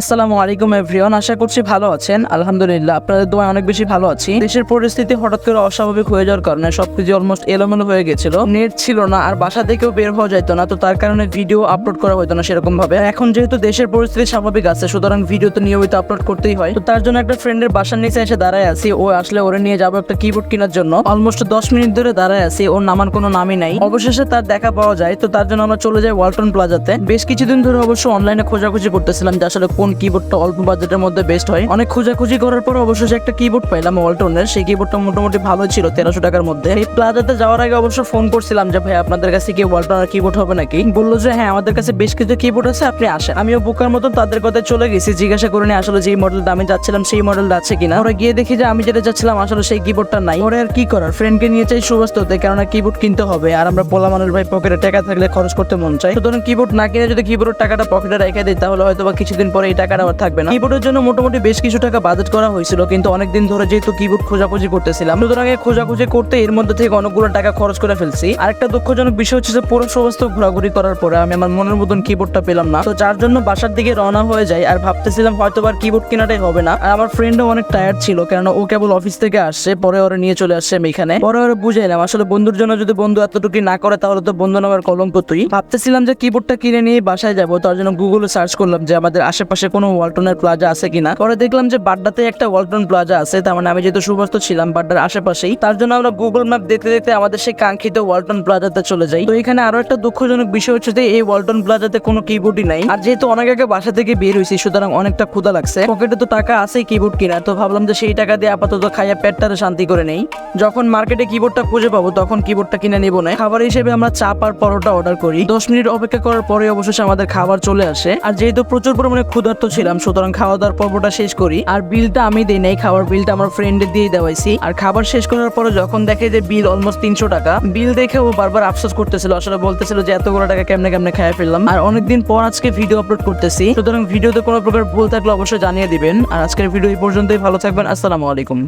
আসসালামু আলাইকুম এভরিওয়ান আশা করছি ভালো আছেন। আলহামদুলিল্লাহ, আপনাদের দোয়া অনেক বেশি ভালো আছি। দেশের পরিস্থিতি হঠাৎ করে অস্বাভাবিক হয়ে যাওয়ার কারণে সবকিছু অলমোস্ট এলোমেলো হয়ে গেছিল। নেট ছিল না, আর বাসা থেকেও বের হওয়া যেত না, তো তার কারণে ভিডিও আপলোড করা হতো না সেরকম ভাবে এখন যেহেতু দেশের পরিস্থিতি স্বাভাবিক আছে, সুতরাং ভিডিও তো নিয়মিত আপলোড করতেই হয়। তো তার জন্য একটা ফ্রেন্ডের বাসার নিচে এসে দাঁড়ায় আছি। ও আসলে ওরে নিয়ে যাব একটা কিবোর্ড কেনার জন্য। অলমোস্ট দশ মিনিট ধরে দাঁড়ায় আছি, ওর নামান কোনো নামই নাই। অবশেষে তার দেখা পাওয়া যায়, তো তার জন্য আমরা চলে যাই ওয়ালটন প্লাজাতে বেশ কিছুদিন ধরে অবশ্য অনলাইনে খোঁজাখুঁজি করতেছিলাম যে আসলে কোন কিবোর্ডটা অল্প বাজেটের মধ্যে বেস্ট হয়? অনেক খোঁজাখুঁজি করার পর অবশেষে একটা কিবোর্ড পাইলাম ওয়ালটনের সেই কিবোর্ডটা মোটামুটি ভালো ছিল, তেরোশো টাকার মধ্যে। এই প্লাজাতে যাওয়ার আগে অবশ্য ফোন করছিলাম যে ভাই আপনাদের কাছে কি ওয়ালটনের কিবোর্ড হবে নাকি? বলল যে হ্যাঁ আমাদের কাছে বেশ কিছু কিবোর্ড আছে, আপনি আসেন। আমিও বোকার মতন তাদের কথা চলে গেছি, জিজ্ঞাসা করে নিয়ে আসলে যেই মডেলটা আমি যাচ্ছিলাম, সেই মডেলটা আছে কিনা। ওরা গিয়ে দেখি যে, আমি যেটা যাচ্ছিলাম, আসলে সেই কিবোর্ডটা নাই। ওরা আর কি করার? ফ্রেন্ডকে নিয়ে চাই সুবাস্ততে কেননা কিবোর্ড কিনতে হবে। আর আমরা পোলা মানুষ, ভাই পকেটে টাকা থাকলে খরচ করতে মন চাই সুতরাং কিবোর্ড না কিনে যদি কিবোর্ডের টাকাটা পকেটে রেখে দিই, তাহলে হয়তো বা কিছুদিন পরে টাকাটা আবার থাকবে না। কিবোর্ডের জন্য মোটামুটি বেশ কিছু টাকা বাজেট করা হয়েছিল, কিন্তু অনেকদিন ধরে যেহেতু কিবোর্ড খোঁজাখুঁজি করতেছিলাম, সুতরাং খোঁজাখুঁজি করতে এর মধ্যে থেকে অনেকগুলো টাকা খরচ করে ফেলছি। আর একটা দুঃখজনক বিষয় হচ্ছে যে পুরো সমস্ত ঘোরাঘুরি করার পরে আমি আমার মনের মতন কিবোর্ডটা পেলাম না। তো যার জন্য বাসার দিকে রওনা হয়ে যায় আর ভাবতেছিলাম হয়তো আর কিবোর্ড কেনাটাই হবে না। আর আমার ফ্রেন্ডও অনেক টায়ার্ড ছিল, কেননা ও কেবল অফিস থেকে আসছে, পরে ওরা নিয়ে চলে আসছে আমি এখানে। পরে ওরা বুঝাইলাম আসলে বন্ধুর জন্য যদি বন্ধু এতটুকু না করে, তাহলে তো বন্ধু নামের কলঙ্ক তুই ভাবতেছিলাম যে কিবোর্ডটা কিনে নিয়ে বাসায় যাব, তার জন্য গুগলে সার্চ করলাম যে আমাদের আশেপাশে কোনো ওয়ালটনের প্লাজা আছে কিনা? পরে দেখলাম যে বাড্ডাতে একটা ওয়ালটন প্লাজা আছে, তার মানে আমি যেহেতু সুবস্ত ছিলাম বাড্ডার আশেপাশেই, তার জন্য আমরা গুগল ম্যাপ দেখতে দেখতে আমাদের সেই কাঙ্ক্ষিত ওয়ালটন প্লাজাতে চলে যাই। তো এখানে আরও একটা দুঃখজনক বিষয় হচ্ছে যে এই ওয়ালটন প্লাজাতে কোনো কিবোর্ডই নাই। আর যেহেতু অনেক আগে বাসা থেকে বের হয়েছি, সুতরাং অনেকটা ক্ষুধা লাগছে। পকেটে তো টাকা আছে কিবোর্ড কিনা তো ভাবলাম যে সেই টাকা দিয়ে আপাতত খাইয়া পেটটারে শান্তি করে নেই। যখন মার্কেটে কিবোর্ডটা খুঁজে পাবো, তখন কিবোর্ডটা কিনে নিবো না। খাবার হিসেবে আমরা চাপ আর পরোটা অর্ডার করি। দশ মিনিট অপেক্ষা করার পরে অবশেষে আমাদের খাবার চলে আসে। আর যেহেতু প্রচুর পরিমাণে ক্ষুধার্ত ছিলাম, সুতরাং খাওয়া দাওয়ার পর্বটা শেষ করি। আর বিলটা আমি দিই নাই, খাওয়ার বিলটা আমার ফ্রেন্ডে দিয়ে দেওয়াইছি আর খাবার শেষ করার পরে যখন দেখে যে বিল অলমোস্ট তিনশো টাকা, বিল দেখে ও বারবার আফসোস করতেছিল, আসলে বলতেছিল যে এতগুলো টাকা কেমনে কেমনে খাই ফেললাম। আর অনেকদিন পর আজকে ভিডিও আপলোড করতেছি। সুতরাং ভিডিওতে কোনো প্রকার ভুল থাকলে অবশ্যই জানিয়ে দিবেন। আর আজকের ভিডিও এই পর্যন্তই, ভালো থাকবেন, আসসালামু আলাইকুম।